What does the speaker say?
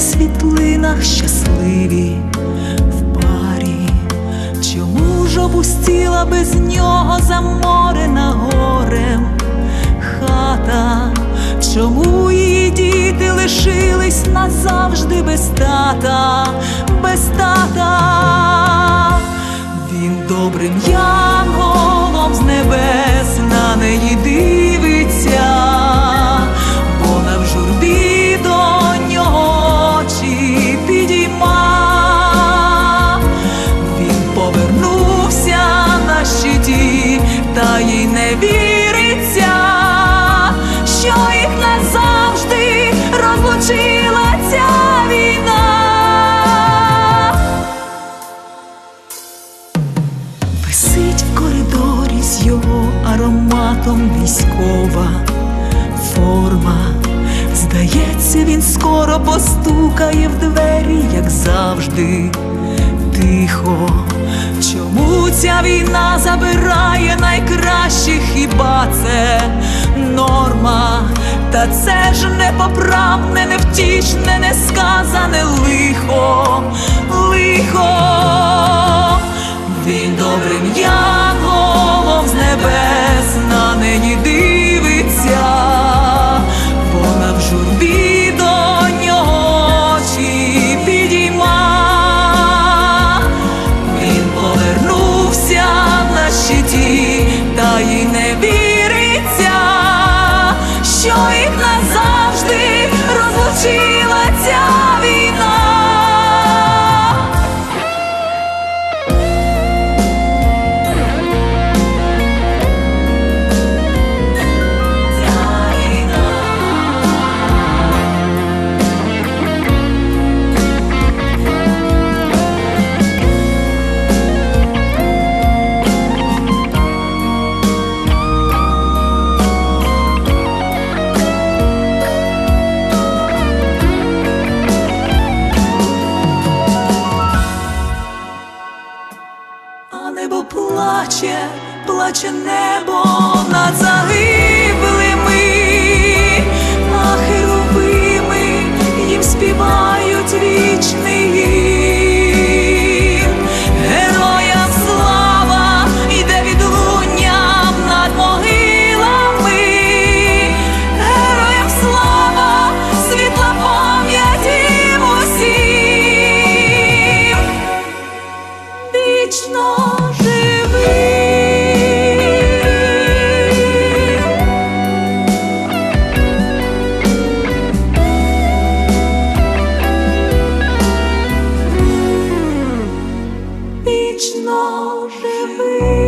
на світлинах щасливі в парі. Чому ж опустіла без нього заморена горем хата? Чому її діти лишились назавжди без тата? Віриться, що їх назавжди розлучила ця війна. Висить в коридорі з його ароматом військова форма. Здається, він скоро постукає в двері, як завжди, тихо. Чому ця війна забирає найкращих, хіба це норма? Та це ж непоправне, невтішне, несказане лихо, лихо. Що плаче, плаче небо над загиблими, а херувими їм співають вічний. Героям слава йде відлунням над могилами, героям слава, світла пам'яті усім. Вічно вічно живий.